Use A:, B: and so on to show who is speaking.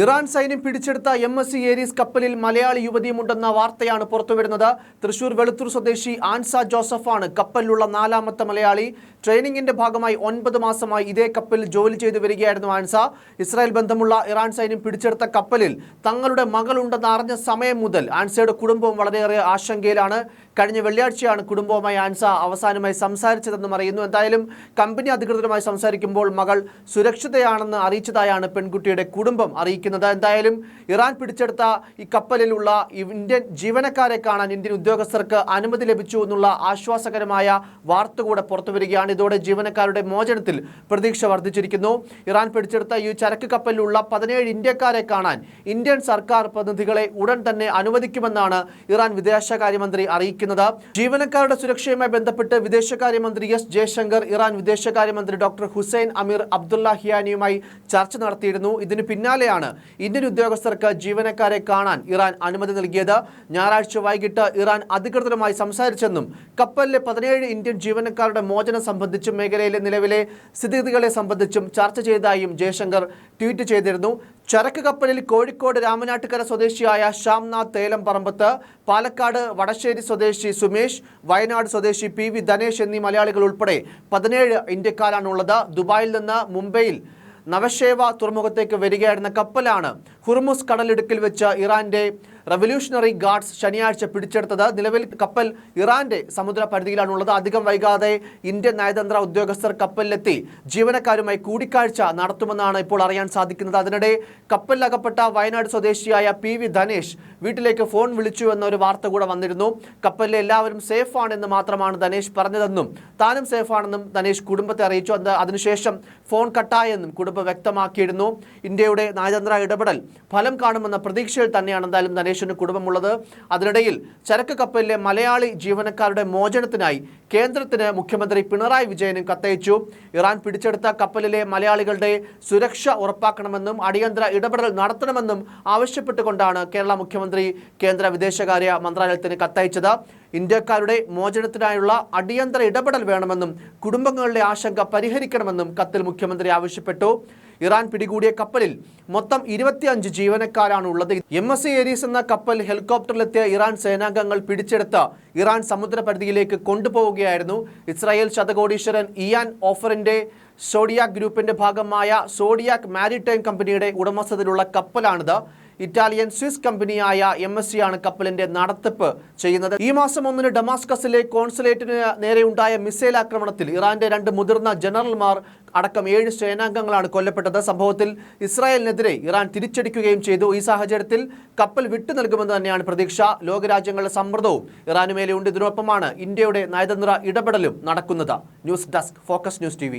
A: Iran സൈന്യം പിടിച്ചെടുത്ത M S C Aries കപ്പലിൽ മലയാളി യുവതിയുമുണ്ടെന്ന വാർത്തയാണ് പുറത്തുവരുന്നത്. തൃശൂർ വെളുത്തൂർ സ്വദേശി ആൻസ ജോസഫാണ് കപ്പലിലുള്ള നാലാമത്തെ മലയാളി. ട്രെയിനിങ്ങിന്റെ ഭാഗമായി ഒൻപത് മാസമായി ഇതേ കപ്പലിൽ ജോലി ചെയ്തു വരികയായിരുന്നു ആൻസ. ഇസ്രായേൽ ബന്ധമുള്ള ഇറാൻ സൈന്യം പിടിച്ചെടുത്ത കപ്പലിൽ തങ്ങളുടെ മകളുണ്ടെന്ന് അറിഞ്ഞ സമയം മുതൽ ആൻസയുടെ കുടുംബവും വളരെയേറെ ആശങ്കയിലാണ്. കഴിഞ്ഞ വെള്ളിയാഴ്ചയാണ് കുടുംബവുമായി ആൻസ അവസാനമായി സംസാരിച്ചതെന്നും അറിയുന്നു. എന്തായാലും കമ്പനി അധികൃതരുമായി സംസാരിക്കുമ്പോൾ മകൾ സുരക്ഷിതയാണെന്ന് അറിയിച്ചതായാണ് പെൺകുട്ടിയുടെ കുടുംബം അറിയിക്കുന്നത്. എന്തായാലും ഇറാൻ പിടിച്ചെടുത്ത ഈ കപ്പലിലുള്ള ഇന്ത്യൻ ജീവനക്കാരെ കാണാൻ ഇന്ത്യൻ ഉദ്യോഗസ്ഥർക്ക് അനുമതി ലഭിച്ചു എന്നുള്ള ആശ്വാസകരമായ വാർത്ത കൂടെ പുറത്തുവരികയാണ് ഇതോടെ ജീവനക്കാരുടെ മോചനത്തിൽ പ്രതീക്ഷ വർദ്ധിച്ചിരിക്കുന്നു. ഇറാൻ പിടിച്ചെടുത്ത ഈ ചരക്ക് കപ്പലിലുള്ള പതിനേഴ് ഇന്ത്യക്കാരെ കാണാൻ ഇന്ത്യൻ സർക്കാർ പ്രതിനിധികളെ ഉടൻ തന്നെ അനുവദിക്കുമെന്നാണ് ഇറാൻ വിദേശകാര്യമന്ത്രി അറിയിക്കുന്നത്. ജീവനക്കാരുടെ സുരക്ഷയുമായി ബന്ധപ്പെട്ട് വിദേശകാര്യമന്ത്രി എസ് ജയശങ്കർ ഇറാൻ വിദേശകാര്യമന്ത്രി ഡോക്ടർ ഹുസൈൻ അമീർ അബ്ദുല്ലാഹിയാനിയുമായി ചർച്ച നടത്തിയിരുന്നു. ഇതിന് പിന്നാലെയാണ് ഇന്ത്യൻ ഉദ്യോഗസ്ഥർക്ക് ജീവനക്കാരെ കാണാൻ ഇറാൻ അനുമതി നൽകിയത്. ഞായറാഴ്ച വൈകിട്ട് ഇറാൻ അധികൃതരുമായി സംസാരിച്ചെന്നും കപ്പലിലെ പതിനേഴ് ഇന്ത്യൻ ജീവനക്കാരുടെ മോചനം സംബന്ധിച്ചും മേഖലയിലെ നിലവിലെ സ്ഥിതിഗതികളെ സംബന്ധിച്ചും ചർച്ച ചെയ്തതായും ജയശങ്കർ ട്വീറ്റ് ചെയ്തിരുന്നു. ചരക്ക് കപ്പലിൽ കോഴിക്കോട് രാമനാട്ടുകര സ്വദേശിയായ ശ്യാംനാഥ് തേലം പറമ്പത്ത് പാലക്കാട് വടശ്ശേരി സ്വദേശി സുമേഷ് വയനാട് സ്വദേശി പി വി ധനേഷ് എന്നീ മലയാളികൾ ഉൾപ്പെടെ പതിനേഴ് ഇന്ത്യക്കാരാണുള്ളത്. ദുബായിൽ നിന്ന് മുംബൈയിൽ നവശേവ തുറമുഖത്തേക്ക് വരികയായിരുന്ന കപ്പലാണ് ഹുർമുസ് കടലിടുക്കിൽ വെച്ച് ഇറാന്റെ റവല്യൂഷണറി ഗാർഡ്സ് ശനിയാഴ്ച പിടിച്ചെടുത്തത് നിലവിൽ കപ്പൽ ഇറാന്റെ സമുദ്ര പരിധിയിലാണുള്ളത് അധികം വൈകാതെ ഇന്ത്യൻ നയതന്ത്ര ഉദ്യോഗസ്ഥർ കപ്പലിലെത്തി. ജീവനക്കാരുമായി കൂടിക്കാഴ്ച നടത്തുമെന്നാണ് ഇപ്പോൾ അറിയാൻ സാധിക്കുന്നത്. അതിനിടെ കപ്പലിലകപ്പെട്ട വയനാട് സ്വദേശിയായ പി വി ധനേഷ് വീട്ടിലേക്ക് ഫോൺ വിളിച്ചു എന്നൊരു വാർത്ത കൂടെ വന്നിരുന്നു. കപ്പലിലെ എല്ലാവരും സേഫ് ആണെന്ന് മാത്രമാണ് ധനേഷ് പറഞ്ഞതെന്നും താനും സേഫ് ആണെന്നും ധനേഷ് കുടുംബത്തെ അറിയിച്ചു. അത് അതിനുശേഷം ഫോൺ കട്ടായെന്നും കുടുംബം വ്യക്തമാക്കിയിരുന്നു. ഇന്ത്യയുടെ നയതന്ത്ര ഇടപെടൽ ഫലം കാണുമെന്ന പ്രതീക്ഷയിൽ തന്നെയാണ് എന്തായാലും ധനേഷിന് കുടുംബമുള്ളത്. അതിനിടയിൽ ചരക്ക് കപ്പലിലെ മലയാളി ജീവനക്കാരുടെ മോചനത്തിനായി കേന്ദ്രത്തിന് മുഖ്യമന്ത്രി പിണറായി വിജയനും കത്തയച്ചു. ഇറാൻ പിടിച്ചെടുത്ത കപ്പലിലെ മലയാളികളുടെ സുരക്ഷ ഉറപ്പാക്കണമെന്നും അടിയന്തര ഇടപെടൽ നടത്തണമെന്നും ആവശ്യപ്പെട്ടുകൊണ്ടാണ് കേരള മുഖ്യമന്ത്രി കേന്ദ്ര വിദേശകാര്യ മന്ത്രാലയത്തിന് കത്തയച്ചത്. ഇന്ത്യക്കാരുടെ മോചനത്തിനായുള്ള അടിയന്തര ഇടപെടൽ വേണമെന്നും കുടുംബങ്ങളുടെ ആശങ്ക പരിഹരിക്കണമെന്നും കത്തിൽ മുഖ്യമന്ത്രി ആവശ്യപ്പെട്ടു. ഇറാൻ പിടികൂടിയ കപ്പലിൽ മൊത്തം ഇരുപത്തിയഞ്ച് ജീവനക്കാരാണ് ഉള്ളത് എം എസ് സി ഏരീസ് എന്ന കപ്പൽ ഹെലികോപ്റ്ററിലെത്തിയ ഇറാൻ സേനാംഗങ്ങൾ പിടിച്ചെടുത്ത് ഇറാൻ സമുദ്രപരിധിയിലേക്ക് കൊണ്ടുപോവുകയായിരുന്നു. ഇസ്രായേൽ ശതകോടീശ്വരൻ ഇയാൻ ഓഫറിന്റെ സോഡിയാക് ഗ്രൂപ്പിന്റെ ഭാഗമായ സോഡിയാക് മാരിടൈം കമ്പനിയുടെ ഉടമസ്ഥതയിലുള്ള കപ്പലാണിത്. ഇറ്റാലിയൻ സ്വിസ് കമ്പനിയായ എം എസ് സി ആണ് കപ്പലിന്റെ നടത്തിപ്പ് ചെയ്യുന്നത്. ഈ മാസം ഒന്നിന് ഡമാസ്കസിലെ കോൺസുലേറ്റിന് നേരെയുണ്ടായ മിസൈൽ ആക്രമണത്തിൽ ഇറാന്റെ രണ്ട് മുതിർന്ന ജനറൽമാർ അടക്കം ഏഴ് സേനാംഗങ്ങളാണ് കൊല്ലപ്പെട്ടത്. സംഭവത്തിൽ ഇസ്രായേലിനെതിരെ ഇറാൻ തിരിച്ചടിക്കുകയും ചെയ്തു. ഈ സാഹചര്യത്തിൽ കപ്പൽ വിട്ടു നൽകുമെന്ന് തന്നെയാണ് പ്രതീക്ഷ. ലോകരാജ്യങ്ങളുടെ സമ്മർദ്ദവും ഇറാനുമേലെയുണ്ട് ഇതിനൊപ്പമാണ് ഇന്ത്യയുടെ നയതന്ത്ര ഇടപെടലും നടക്കുന്നത്. News desk focus news T